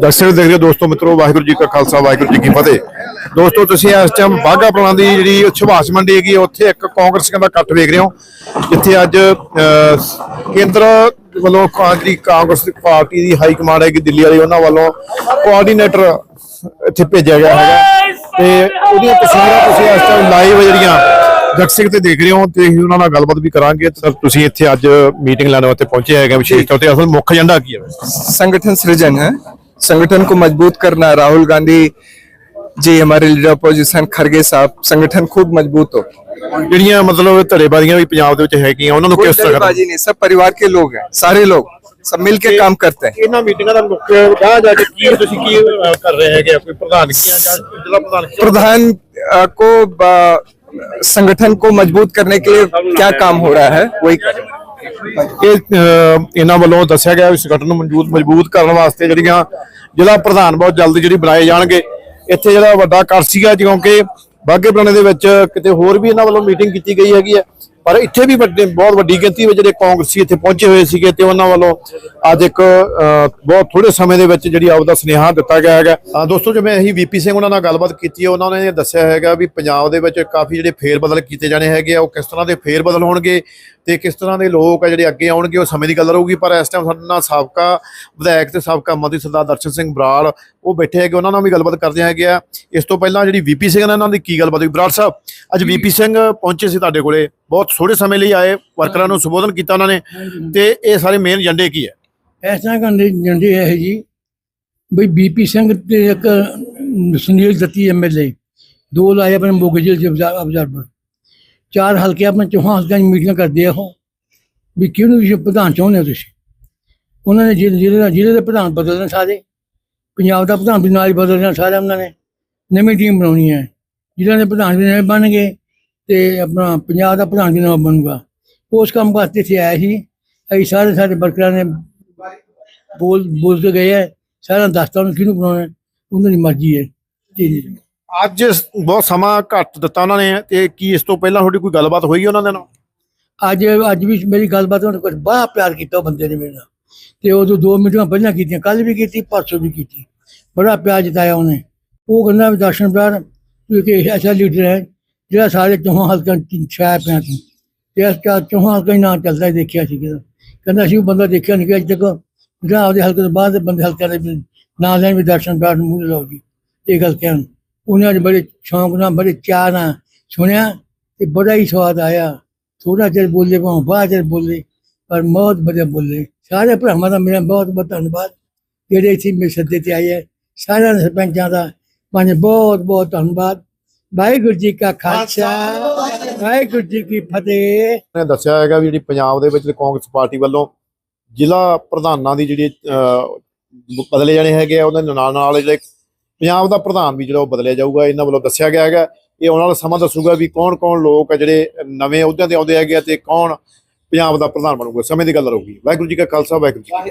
ਦਰਸ਼ਕ ਦੇਖ ਰਹੇ ਦੋਸਤੋ, ਮਿੱਤਰੋ, ਵਾਹਿਗੁਰੂ ਜੀ ਕਾ ਖਾਲਸਾ, ਵਾਹਿਗੁਰੂ ਜੀ ਕੀ ਫਤਿਹ। ਦੋਸਤੋ, ਤੁਸੀਂ ਇਸ ਟਾਈਮ ਬਾਗਾ ਪੁਰਾਣਾ ਦੀ ਜਿਹੜੀ ਸੁਭਾਸ਼ ਮੰਡੀ ਹੈਗੀ, ਉੱਥੇ ਇੱਕ ਕਾਂਗਰਸੀਆਂ ਦਾ ਇਕੱਠ ਵੇਖ ਰਹੇ ਹੋ, ਜਿੱਥੇ ਅੱਜ ਕੇਂਦਰ ਵੱਲੋਂ ਕਾਂਗਰਸੀ ਕਾਂਗਰਸ ਪਾਰਟੀ ਦੀ ਹਾਈ ਕਮਾਂਡ ਹੈ ਦਿੱਲੀ ਵਾਲੀ, ਉਹਨਾਂ ਵੱਲੋਂ ਕੋਆਰਡੀਨੇਟਰ ਇੱਥੇ ਭੇਜਿਆ ਗਿਆ ਹੈਗਾ। ਤੇ ਉਹਦੀਆਂ ਤਸਵੀਰਾਂ ਤੁਸੀਂ ਇਸ ਟਾਈਮ ਲਾਈਵ ਜਿਹੜੀਆਂ ਜਗਸਿੰਘ ਤੇ ਦੇਖ ਰਹੇ ਹੋ, ਤੇ ਅਸੀਂ ਉਹਨਾਂ ਨਾਲ ਗੱਲਬਾਤ ਵੀ ਕਰਾਂਗੇ। ਸਰ, ਤੁਸੀਂ ਇੱਥੇ ਅੱਜ ਮੀਟਿੰਗ ਲੈਣ ਵਾਸਤੇ ਪਹੁੰਚੇ ਹੈਗੇ ਵਿਸ਼ੇਸ਼ ਤੌਰ ਤੇ। ਅਸਲ ਮੁੱਖ ਏਜੰਡਾ ਕੀ ਹੈ? ਸੰਗਠਨ ਸਿਰਜਨ ਹੈ। संगठन को मजबूत करना राहुल गांधी जी हमारे लीडर अपोजिशन खड़गे साहब संगठन खूब मजबूत हो ਜਿਹੜੀਆਂ ਮਤਲਬ ਧੜੇਬਾਜ਼ੀਆਂ ਵੀ ਪੰਜਾਬ ਦੇ ਵਿੱਚ ਹੈਗੀਆਂ ਉਹਨਾਂ ਨੂੰ कोई ਕਿਸ ਤਰ੍ਹਾਂ दलबाजी नहीं सब परिवार के लोग हैं सारे लोग सब मिल के काम करते हैं ਇਹਨਾਂ ਮੀਟਿੰਗਾਂ ਦਾ ਮੁੱਖ ਗਾਹ ਜਾ ਕੇ ਕੀ ਤੁਸੀਂ ਕੀ ਅਹ, ਕਰ ਰਹੇ ਹੈਗੇ ਕੋਈ ਪ੍ਰਧਾਨਗੀਆਂ ਜਾਂ ਜ਼ਿਲ੍ਹਾ ਪ੍ਰਧਾਨ प्रधान अ, को अ, संगठन को मजबूत करने के लिए क्या काम हो रहा है वही करें ਇਹ ਅਹ, ਇਹਨਾਂ ਵੱਲੋਂ ਦੱਸਿਆ ਗਿਆ ਵੀ ਸੰਗਠਨ ਨੂੰ ਮਜ਼ਬੂਤ ਮਜ਼ਬੂਤ ਕਰਨ ਵਾਸਤੇ ਜਿਹੜੀਆਂ ਜ਼ਿਲ੍ਹਾ ਪ੍ਰਧਾਨ ਬਹੁਤ ਜਲਦੀ ਜਿਹੜੀ ਬਣਾਏ ਜਾਣਗੇ। ਇੱਥੇ ਜਿਹੜਾ ਵੱਡਾ ਕਰ ਸੀਗਾ ਕਿਉਂਕਿ ਬਾਗੇ ਪੁਰਾਣੇ ਦੇ ਵਿੱਚ ਕਿਤੇ ਹੋਰ ਵੀ ਇਹਨਾਂ ਵੱਲੋਂ ਮੀਟਿੰਗ ਕੀਤੀ ਗਈ ਹੈਗੀ ਹੈ। ਪਰ ਇੱਥੇ ਵੀ ਵੱਡੇ ਬਹੁਤ ਵੱਡੀ ਗਿਣਤੀ ਵਿੱਚ ਜਿਹੜੇ ਕਾਂਗਰਸੀ ਇੱਥੇ ਪਹੁੰਚੇ ਹੋਏ ਸੀਗੇ ਤੇ ਉਹਨਾਂ ਵੱਲੋਂ ਅੱਜ ਇੱਕ ਬਹੁਤ ਥੋੜੇ ਸਮੇਂ ਦੇ ਵਿੱਚ ਜਿਹੜੀ ਆਪਦਾ ਸੁਨੇਹਾ ਦਿੱਤਾ ਗਿਆ ਹੈਗਾ। ਦੋਸਤੋ, ਜਿਵੇਂ ਅਸੀਂ ਵੀਪੀ ਸਿੰਘ ਉਹਨਾਂ ਨਾਲ ਗੱਲਬਾਤ ਕੀਤੀ ਹੈ, ਉਹਨਾਂ ਨੇ ਦੱਸਿਆ ਹੈਗਾ ਵੀ ਪੰਜਾਬ ਦੇ ਵਿੱਚ ਕਾਫੀ ਜਿਹੜੇ ਫੇਰ ਬਦਲ ਕੀਤੇ ਜਾਣੇ ਹੈਗੇ ਆ, ਉਹ ਕਿਸ ਤਰ੍ਹਾਂ ਦੇ ਫੇਰ ਬਦਲ ਹੋਣਗੇ ਤੇ ਕਿਸ ਤਰ੍ਹਾਂ ਦੇ ਲੋਕ ਆ ਜਿਹੜੇ ਅੱਗੇ ਆਉਣਗੇ, ਉਹ ਸਮੇਂ ਦੀ ਗੱਲ ਰਹੂਗੀ। ਪਰ ਇਸ ਟਾਈਮ ਸਾਡੇ ਨਾਲ ਸਾਬਕਾ ਵਿਧਾਇਕ ਤੇ ਸਾਬਕਾ ਮੰਤਰੀ ਸਰਦਾਰ ਦਰਸ਼ਨ ਸਿੰਘ ਬਰਾੜ, ਉਹ ਬੈਠੇ ਹੈਗੇ, ਉਹਨਾਂ ਨਾਲ ਵੀ ਗੱਲਬਾਤ ਕਰਦੇ ਹੈਗੇ ਆ। ਇਸ ਤੋਂ ਪਹਿਲਾਂ ਜਿਹੜੀ ਵੀਪੀ ਸਿੰਘ ਨਾਲ ਇਹਨਾਂ ਦੀ ਕੀ ਗੱਲਬਾਤ ਹੋਈ? ਬਰਾੜ ਸਾਹਿਬ, ਅੱਜ ਵੀਪੀ ਸਿੰਘ ਪਹੁੰਚੇ ਸੀ ਤੁਹਾਡੇ ਕੋਲੇ, ਬਹੁਤ ਥੋੜੇ ਸਮੇਂ ਲਈ ਆਏ, ਵਰਕਰਾਂ ਨੂੰ ਸੰਬੋਧਨ ਕੀਤਾ ਉਹਨਾਂ ਨੇ, ਤੇ ਇਹ ਸਾਰੇ ਮੇਨ ਏਜੰਡੇ ਕੀ ਹੈ। ਇਸ ਤਰ੍ਹਾਂ ਕਰਦੇ ਜੰਡੇ ਹੈ ਜੀ। ਬਈ ਬੀਪੀ ਸਿੰਘ ਤੇ ਇੱਕ ਸੁਨੀਲ ਦੱਤੀ ਐਮਐਲਏ ਦੋ ਲਾਏ ਆਪਣੇ ਮੋਗੇ ਜ਼ਿਲ੍ਹੇ ਚ ਅਬਜ਼ਰਵਰ ਚਾਰ ਹਲਕੇ ਆਪਣੇ ਚੌਹਾਂ ਹਲਕਿਆਂ 'ਚ ਮੀਟਿੰਗਾਂ ਕਰਦੇ ਆ ਉਹ। ਵੀ ਕਿਹਨੂੰ ਤੁਸੀਂ ਪ੍ਰਧਾਨ ਚਾਹੁੰਦੇ ਹੋ ਤੁਸੀਂ? ਉਹਨਾਂ ਨੇ ਜ਼ਿਲ੍ਹੇ ਦਾ, ਜ਼ਿਲ੍ਹੇ ਦੇ ਪ੍ਰਧਾਨ ਬਦਲਣੇ ਸਾਰੇ। ਪੰਜਾਬ ਦਾ ਪ੍ਰਧਾਨ ਵੀ ਨਾਲ ਹੀ ਬਦਲਣਾ ਸਾਰਾ ਉਹਨਾਂ ਨੇ। ਨਵੀਂ ਟੀਮ ਬਣਾਉਣੀ ਹੈ। ਜ਼ਿਲ੍ਹਿਆਂ ਦੇ ਪ੍ਰਧਾਨ ਵੀ ਨਵੇਂ ਬਣ ਗਏ ਤੇ ਆਪਣਾ ਪੰਜਾਬ ਦਾ ਪ੍ਰਧਾਨ ਵੀ ਨਵਾਂ ਬਣੂਗਾ। ਉਸ ਕੰਮ ਵਾਸਤੇ ਇੱਥੇ ਆਇਆ ਸੀ। ਅਸੀਂ ਸਾਰੇ ਸਾਡੇ ਵਰਕਰਾਂ ਨੇ ਬੋਲ ਬੋਲ ਕੇ ਗਏ ਹੈ ਸਾਰਾ ਦੱਸਤਾ ਉਹਨੂੰ ਕਿਹਨੂੰ ਬਣਾਉਣਾ ਹੈ, ਉਹਨਾਂ ਦੀ ਮਰਜ਼ੀ ਹੈ ਜੀ ਜੀ ਅੱਜ ਬਹੁਤ ਸਮਾਂ ਘੱਟ ਦਿੱਤਾ ਉਹਨਾਂ ਨੇ ਤੇ ਕੀ ਇਸ ਤੋਂ ਪਹਿਲਾਂ ਤੁਹਾਡੀ ਕੋਈ ਗੱਲਬਾਤ ਹੋਈ ਉਹਨਾਂ ਦੇ ਨਾਲ ਅੱਜ ਅੱਜ ਵੀ ਮੇਰੀ ਗੱਲਬਾਤ ਉਹਨੇ ਕੁਝ ਬੜਾ ਪਿਆਰ ਕੀਤਾ ਉਹ ਬੰਦੇ ਨੇ ਮੇਰੇ ਨਾਲ ਤੇ ਉਦੋਂ ਦੋ ਮੀਟਿੰਗਾਂ ਪਹਿਲਾਂ ਕੀਤੀਆਂ ਕੱਲ ਵੀ ਕੀਤੀ ਪਰਸੋਂ ਵੀ ਕੀਤੀ ਬੜਾ ਪਿਆਰ ਜਤਾਇਆ ਉਹਨੇ ਉਹ ਕਹਿੰਦਾ ਵੀ ਦਰਸ਼ਨ ਪਿਆਰ ਤੂੰ ਇੱਕ ਐਸਾ ਲੀਡਰ ਹੈ ਜਿਹੜਾ ਸਾਰੇ ਚੌਹਾਂ ਹਲਕਾਂ ਚ ਛਾਇਆ ਪਿਆ ਸੀ ਤੇ ਇਸ ਚਾਰ ਚੌਹਾਂ ਹਲਕਾਂ ਹੀ ਨਾਂ ਚੱਲਦਾ ਹੀ ਦੇਖਿਆ ਸੀ ਕਿਹਦਾ ਕਹਿੰਦਾ ਸੀ ਉਹ ਬੰਦਾ ਦੇਖਿਆ ਨਹੀਂ ਕਿ ਅੱਜ ਤੱਕ ਜਿਹੜਾ ਆਪਦੇ ਹਲਕੇ ਤੋਂ ਬਾਅਦ ਦੇ ਬੰਦੇ ਹਲਕਿਆਂ ਦੇ ਨਾਂ ਲੈਣ ਵੀ ਦਰਸ਼ਨ ਨੂੰ ਮੂੰਹ ਲਾਓ ਜੀ। ਇਹ ਗੱਲ ਕਹਿਣ ਉਹਨੇ ਅੱਜ ਬੜੇ ਸ਼ੌਂਕ ਨਾਲ ਬੜੇ ਚਾਅ ਨਾਲ ਸੁਣਿਆ ਤੇ ਬੜਾ ਹੀ ਸਵਾਦ ਆਇਆ। ਥੋੜਾ ਚਿਰ ਬੋਲੇ ਭਾਵੇਂ ਬਾਅਦ ਚਿਰ ਬੋਲੇ ਪਰ ਬਹੁਤ ਵਧੀਆ ਬੋਲੇ। ਸਾਰੇ ਭਰਾਵਾਂ ਦਾ ਮੇਰਾ ਬਹੁਤ ਬਹੁਤ ਧੰਨਵਾਦ। ਜਿਹੜੇ ਇੱਥੇ ਮੇਰੇ ਸੱਦੇ ਤੇ ਆਏ ਹੈ ਸਾਰਿਆਂ ਦੇ ਸਰਪੰਚਾਂ ਦਾ ਪੰਜ ਬਹੁਤ ਬਹੁਤ ਧੰਨਵਾਦ। ਵਾਹਿਗੁਰੂ ਜੀ ਕਾ ਖਾਲਸਾ ਵਾਹਿਗੁਰੂ ਜੀ ਕੀ ਫਤਿਹ। ਨੇ ਦੱਸਿਆ ਹੈਗਾ ਵੀ ਜਿਹੜੀ ਪੰਜਾਬ ਦੇ ਵਿੱਚ ਕਾਂਗਰਸ ਪਾਰਟੀ ਵੱਲੋਂ ਜ਼ਿਲ੍ਹਾ ਪ੍ਰਧਾਨਾਂ ਦੀ ਜਿਹੜੀ ਅਹ, ਬਦਲੇ ਜਾਣੇ ਹੈਗੇ ਆ ਉਹਨਾਂ ਦੇ ਨਾਲ ਨਾਲ ਜਿਹੜੇ ਪੰਜਾਬ ਦਾ ਪ੍ਰਧਾਨ ਵੀ ਜਿਹੜਾ ਉਹ ਬਦਲਿਆ ਜਾਊਗਾ ਇਹਨਾਂ ਵੱਲੋਂ ਦੱਸਿਆ ਗਿਆ ਹੈਗਾ। ਇਹ ਉਹਨਾਂ ਦਾ ਸਮਾਂ ਦੱਸੂਗਾ ਵੀ ਕੌਣ ਕੌਣ ਲੋਕ ਆ ਜਿਹੜੇ ਨਵੇਂ ਅਹੁਦਿਆਂ ਤੇ ਆਉਂਦੇ ਹੈਗੇ ਆ ਤੇ ਕੌਣ ਪੰਜਾਬ ਦਾ ਪ੍ਰਧਾਨ ਬਣੂਗਾ। ਸਮੇਂ ਦੀ ਗੱਲ ਰਹੂਗੀ। ਵਾਹਿਗੁਰੂ ਜੀ ਕਾ ਖਾਲਸਾ ਵਾਹਿਗੁਰੂ ਜੀ